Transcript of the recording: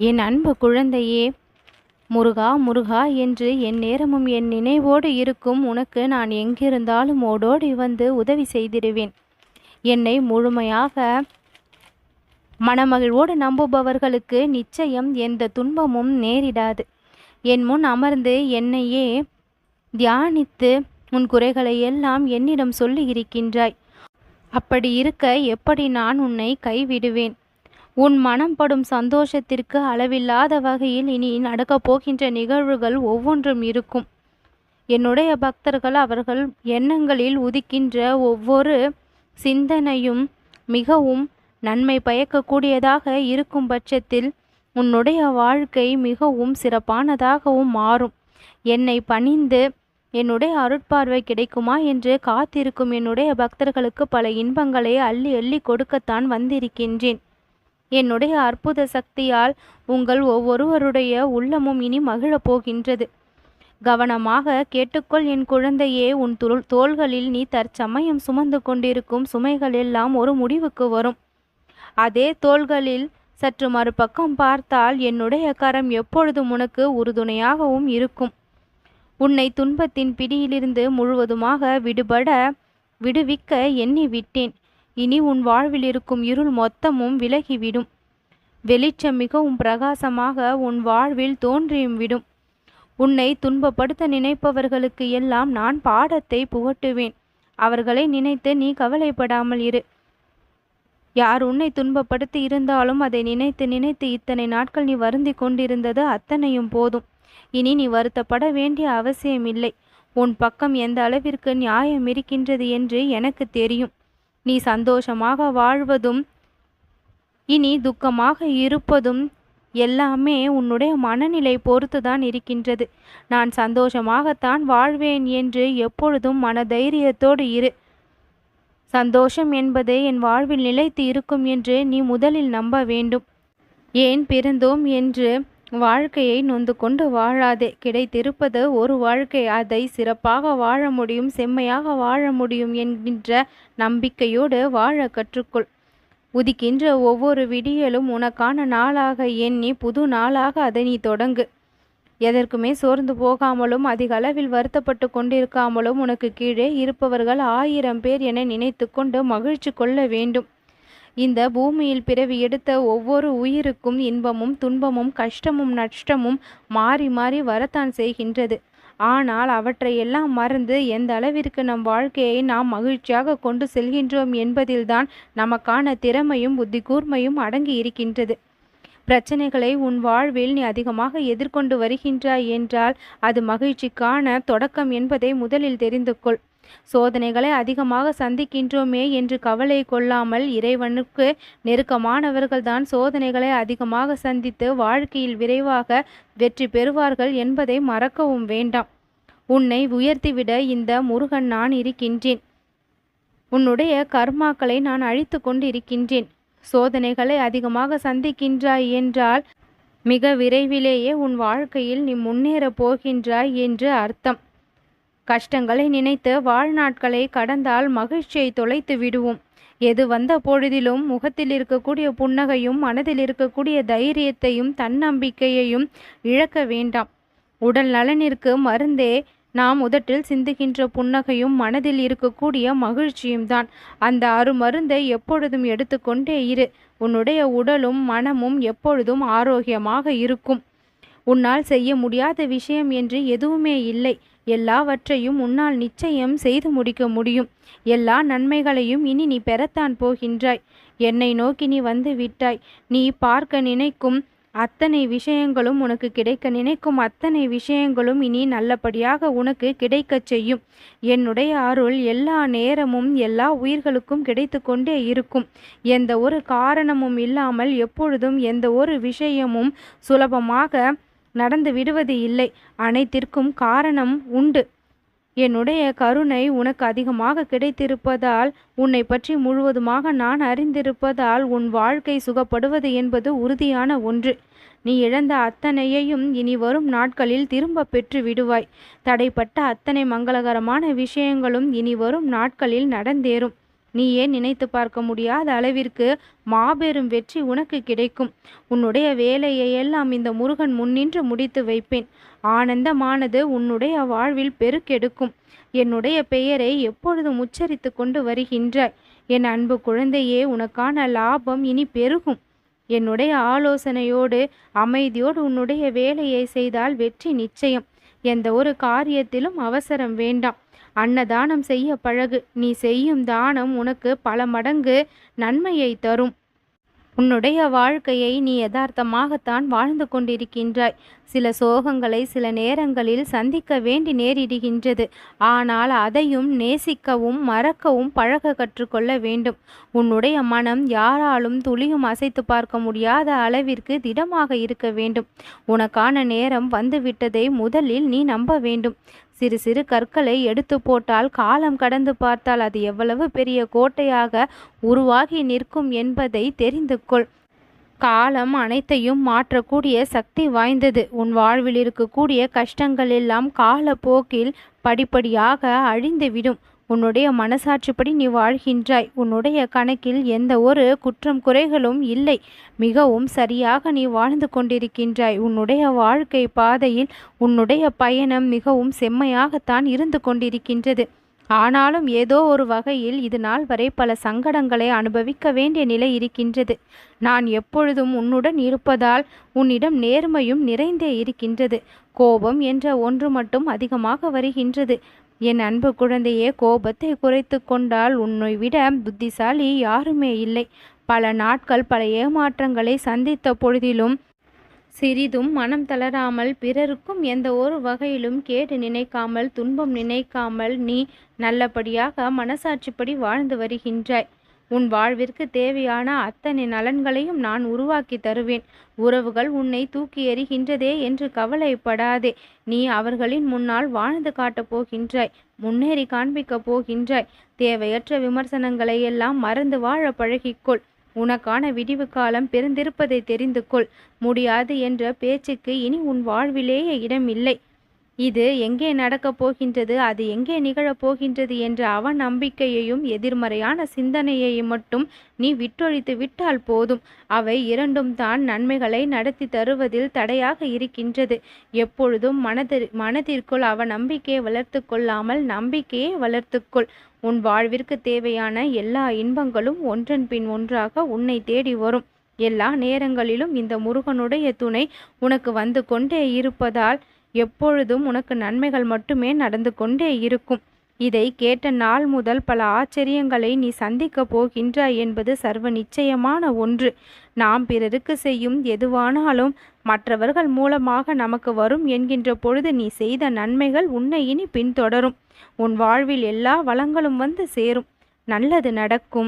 என் அன்பு குழந்தையே முருகா முருகா என்று என் நேரமும் என் நினைவோடு இருக்கும் உனக்கு நான் எங்கிருந்தாலும் ஓடோடி வந்து உதவி செய்திடுவேன். என்னை முழுமையாக மனமகிழ்வோடு நம்புபவர்களுக்கு நிச்சயம் எந்த துன்பமும் நேரிடாது. என் முன் அமர்ந்து என்னையே தியானித்து உன் குறைகளை எல்லாம் என்னிடம் சொல்லி இருக்கின்றாய் அப்படி இருக்க எப்படி நான் உன்னை கைவிடுவேன்? உன் மனம் படும் சந்தோஷத்திற்கு அளவில்லாத வகையில் இனி நடக்கப் போகின்ற நிகழ்வுகள் ஒவ்வொன்றும் இருக்கும். என்னுடைய பக்தர்கள் அவர்கள் எண்ணங்களில் உதிக்கின்ற ஒவ்வொரு சிந்தனையும் மிகவும் நன்மை பயக்கக்கூடியதாக இருக்கும் பட்சத்தில் உன்னுடைய வாழ்க்கை மிகவும் சிறப்பானதாகவும் மாறும். என்னை பணிந்து என்னுடைய அருட்பார்வை கிடைக்குமா என்று காத்திருக்கும் என்னுடைய பக்தர்களுக்கு பல இன்பங்களை அள்ளி அள்ளி கொடுக்கத்தான் வந்திருக்கின்றேன். என்னுடைய அற்புத சக்தியால் உங்கள் ஒவ்வொருவருடைய உள்ளமும் இனி மகிழப் போகின்றது. கவனமாக கேட்டுக்கொள் என் குழந்தையே உன் துருள் தோள்களில் நீ தற்சமயம் சுமந்து கொண்டிருக்கும் சுமைகள் எல்லாம் ஒரு முடிவுக்கு வரும். அதே தோள்களில் சற்று மறுபக்கம் பார்த்தால் என்னுடைய கரம் எப்பொழுதும் உனக்கு உறுதுணையாகவும் இருக்கும். உன்னை துன்பத்தின் பிடியிலிருந்து முழுவதுமாக விடுபட விடுவிக்க எண்ணி விட்டேன். இனி உன் வாழ்வில் இருக்கும் இருள் மொத்தமும் விலகிவிடும். வெளிச்சம் மிகவும் பிரகாசமாக உன் வாழ்வில் தோன்றியும் விடும். உன்னை துன்பப்படுத்த நினைப்பவர்களுக்கு எல்லாம் நான் பாடத்தை புகட்டுவேன். அவர்களை நினைத்து நீ கவலைப்படாமல் இரு. யார் உன்னை துன்பப்படுத்தி இருந்தாலும் அதை நினைத்து நினைத்து இத்தனை நாட்கள் நீ வருந்தி கொண்டிருந்தது அத்தனையும் போதும். இனி நீ வருத்தப்பட வேண்டிய அவசியமில்லை. உன் பக்கம் எந்த அளவிற்கு நியாயம் இருக்கின்றது என்று எனக்கு தெரியும். நீ சந்தோஷமாக வாழ்வதும் இனி துக்கமாக இருப்பதும் எல்லாமே உன்னுடைய மனநிலை பொறுத்துதான் இருக்கின்றது. நான் சந்தோஷமாகத்தான் வாழ்வேன் என்று எப்பொழுதும் மனதைரியத்தோடு இரு. சந்தோஷம் என்பது என் வாழ்வில் நிலைத்து இருக்கும் என்று நீ முதலில் நம்ப வேண்டும். ஏன் பிறந்தோம் என்று வாழ்க்கையை நொந்து கொண்டு வாழாதே. கிடைத்திருப்பது ஒரு வாழ்க்கை. அதை சிறப்பாக வாழ முடியும் செம்மையாக வாழ முடியும் என்கின்ற நம்பிக்கையோடு வாழ கற்றுக்கொள். உதிக்கின்ற ஒவ்வொரு விடியலும் உனக்கான நாளாக எண்ணி புது நாளாக அதை நீ தொடங்கு. எதற்குமே சோர்ந்து போகாமலும் அதிக அளவில் வருத்தப்பட்டு கொண்டிருக்காமலும் உனக்கு கீழே இருப்பவர்கள் ஆயிரம் பேர் என நினைத்து கொண்டு மகிழ்ச்சி கொள்ள வேண்டும். இந்த பூமியில் பிறவி எடுத்த ஒவ்வொரு உயிருக்கும் இன்பமும் துன்பமும் கஷ்டமும் நஷ்டமும் மாறி மாறி வரத்தான் செய்கின்றது. ஆனால் அவற்றையெல்லாம் மறந்து எந்த அளவிற்கு நம் வாழ்க்கையை நாம் மகிழ்ச்சியாக கொண்டு செல்கின்றோம் என்பதில்தான் நமக்கான திறமையும் புத்தி கூர்மையும் அடங்கி இருக்கின்றது. பிரச்சனைகளை உன் வாழ்வில் நீ அதிகமாக எதிர்கொண்டு வருகின்றாய் என்றால் அது மகிழ்ச்சிக்கான தொடக்கம் என்பதை முதலில் தெரிந்து கொள். சோதனைகளை அதிகமாக சந்திக்கின்றோமே என்று கவலை கொள்ளாமல் இறைவனுக்கு நெருக்கமானவர்கள்தான் சோதனைகளை அதிகமாக சந்தித்து வாழ்க்கையில் விரைவாக வெற்றி பெறுவார்கள் என்பதை மறக்கவும் வேண்டாம். உன்னை உயர்த்திவிட இந்த முருகன் நான் இருக்கின்றேன். உன்னுடைய கர்மாக்களை நான் அழித்து கொண்டிருக்கின்றேன். சோதனைகளை அதிகமாக சந்திக்கின்றாய் என்றால் மிக விரைவிலேயே உன் வாழ்க்கையில் நீ முன்னேறப் போகின்றாய் என்று அர்த்தம். கஷ்டங்களை நினைத்து வாழ்நாட்களை கடந்தால் மகிழ்ச்சியை தொலைத்து விடுவோம். எது வந்த பொழுதிலும் முகத்தில் இருக்கக்கூடிய புன்னகையும் மனதில் இருக்கக்கூடிய தைரியத்தையும் தன்னம்பிக்கையையும் இழக்க வேண்டாம். உடல் நலனிற்கு மருந்தே நாம் உதட்டில் சிந்துகின்ற புன்னகையும் மனதில் இருக்கக்கூடிய மகிழ்ச்சியும் தான். அந்த அருமருந்தை எப்பொழுதும் எடுத்துக்கொண்டே இரு. உன்னுடைய உடலும் மனமும் எப்பொழுதும் ஆரோக்கியமாக இருக்கும். உன்னால் செய்ய முடியாத விஷயம் என்று எதுவுமே இல்லை. எல்லாவற்றையும் உன்னால் நிச்சயம் செய்து முடிக்க முடியும். எல்லா நன்மைகளையும் இனி நீ பெறத்தான் போகின்றாய். என்னை நோக்கி நீ வந்து விட்டாய். நீ பார்க்க நினைக்கும் அத்தனை விஷயங்களும் உனக்கு கிடைக்க நினைக்கும் அத்தனை விஷயங்களும் இனி நல்லபடியாக உனக்கு கிடைக்கச் செய்யும். என்னுடைய அருள் எல்லா நேரமும் எல்லா உயிர்களுக்கும் கிடைத்து கொண்டே இருக்கும். எந்த ஒரு காரணமும் இல்லாமல் எப்பொழுதும் எந்த ஒரு விஷயமும் சுலபமாக நடந்து விடுவது இல்லை. அனைத்திற்கும் காரணம் உண்டு. என்னுடைய கருணை உனக்கு அதிகமாக கிடைத்திருப்பதால் உன்னை பற்றி முழுவதுமாக நான் அறிந்திருப்பதால் உன் வாழ்க்கை சுகப்படுவது என்பது உறுதியான ஒன்று. நீ இழந்த அத்தனையையும் இனி வரும் நாட்களில் திரும்ப பெற்று விடுவாய். தடைப்பட்ட அத்தனை மங்களகரமான விஷயங்களும் இனி வரும் நாட்களில் நடந்தேறும். நீ ஏன் நினைத்து பார்க்க முடியாத அளவிற்கு மாபெரும் வெற்றி உனக்கு கிடைக்கும். உன்னுடைய வேலையை எல்லாம் இந்த முருகன் முன்னின்று முடித்து வைப்பேன். ஆனந்தமானது உன்னுடைய வாழ்வில் பெருக்கெடுக்கும். என்னுடைய பெயரை எப்பொழுதும் உச்சரித்து கொண்டு வருகின்றாய்? என் அன்பு குழந்தையே உனக்கான லாபம் இனி பெருகும். என்னுடைய ஆலோசனையோடு அமைதியோடு உன்னுடைய வேலையை செய்தால் வெற்றி நிச்சயம். எந்த ஒரு காரியத்திலும் அவசரம் வேண்டாம். அன்னதானம் செய்ய பழகு. நீ செய்யும் தானம் உனக்கு பல மடங்கு நன்மையை தரும். உன்னுடைய வாழ்க்கையை நீ யதார்த்தமாகத்தான் வாழ்ந்து கொண்டிருக்கின்றாய். சில சோகங்களை சில நேரங்களில் சந்திக்க வேண்டி நேரிடுகின்றது. ஆனால் அதையும் நேசிக்கவும் மறக்கவும் பழக கற்றுக்கொள்ள வேண்டும். உன்னுடைய மனம் யாராலும் துளியும் அசைத்து பார்க்க முடியாத அளவிற்கு திடமாக இருக்க வேண்டும். உனக்கான நேரம் வந்துவிட்டதை முதலில் நீ நம்ப வேண்டும். சிறு சிறு கற்களை எடுத்து போட்டால் காலம் கடந்து பார்த்தால் அது எவ்வளவு பெரிய கோட்டையாக உருவாகி நிற்கும் என்பதை தெரிந்து கொள். காலம் அனைத்தையும் மாற்றக்கூடிய சக்தி வாய்ந்தது. உன் வாழ்வில் இருக்கக்கூடிய கஷ்டங்கள் எல்லாம் காலப்போக்கில் படிப்படியாக அழிந்துவிடும். உன்னுடைய மனசாட்சிப்படி நீ வாழ்கின்றாய். உன்னுடைய கணக்கில் எந்த ஒரு குற்றம் குறைகளும் இல்லை. மிகவும் சரியாக நீ வாழ்ந்து கொண்டிருக்கின்றாய். உன்னுடைய வாழ்க்கை பாதையில் உன்னுடைய பயணம் மிகவும் செம்மையாகத்தான் இருந்து கொண்டிருக்கின்றது. ஆனாலும் ஏதோ ஒரு வகையில் இது நாள் வரை பல சங்கடங்களை அனுபவிக்க வேண்டிய நிலை இருக்கின்றது. நான் எப்பொழுதும் உன்னுடன் இருப்பதால் உன்னிடம் நேர்மையும் நிறைந்தே இருக்கின்றது. கோபம் என்ற ஒன்று மட்டும் அதிகமாக வருகின்றது. என் அன்பு குழந்தையே கோபத்தை குறைத்து கொண்டால் உன்னை விட புத்திசாலி யாருமே இல்லை. பல நாட்கள் பல ஏமாற்றங்களை சந்தித்த பொழுதிலும் சிறிதும் மனம் தளராமல் பிறருக்கும் எந்த ஒரு வகையிலும் கேடு நினைக்காமல் துன்பம் நினைக்காமல் நீ நல்லபடியாக மனசாட்சிப்படி வாழ்ந்து வருகின்றாய். உன் வாழ்விற்கு தேவையான அத்தனை நலன்களையும் நான் உருவாக்கி தருவேன். உறவுகள் உன்னை தூக்கி எறிகின்றதே என்று கவலைப்படாதே. நீ அவர்களின் முன்னால் வாழ்ந்து காட்டப் போகின்றாய் முன்னேறி காண்பிக்கப் போகின்றாய். தேவையற்ற விமர்சனங்களை எல்லாம் மறந்து வாழ பழகிக்கொள். உனக்கான விடிவு காலம் பிறந்திருப்பதை தெரிந்து கொள். முடியாது என்ற பேச்சுக்கு இனி உன் வாழ்விலேயே இடமில்லை. இது எங்கே நடக்கப் போகின்றது அது எங்கே நிகழப் போகின்றது என்ற அவ நம்பிக்கையையும் எதிர்மறையான சிந்தனையையும் மட்டும் நீ விட்டொழித்து விட்டால் போதும். அவை இரண்டும் தான் நன்மைகளை நடத்தி தருவதில் தடையாக இருக்கின்றது. எப்பொழுதும் மனதில் மனதிற்குள் அவ நம்பிக்கையை வளர்த்து கொள்ளாமல் நம்பிக்கையை வளர்த்துக்கொள் உன் வாழ்விற்கு தேவையான எல்லா இன்பங்களும் ஒன்றன் பின் ஒன்றாக உன்னை தேடி வரும். எல்லா நேரங்களிலும் இந்த முருகனுடைய துணை உனக்கு வந்து கொண்டே இருப்பதால் எப்பொழுதும் உனக்கு நன்மைகள் மட்டுமே நடந்து கொண்டே இருக்கும். இதை கேட்ட நாள் முதல் பல ஆச்சரியங்களை நீ சந்திக்கப் போகின்றாய் என்பது சர்வ நிச்சயமான ஒன்று. நாம் பிறருக்கு செய்யும் எதுவானாலும் மற்றவர்கள் மூலமாக நமக்கு வரும் என்கின்ற பொழுது நீ செய்த நன்மைகள் உன்னை இனி பின்தொடரும். உன் வாழ்வில் எல்லா வளங்களும் வந்து சேரும். நல்லது நடக்கும்.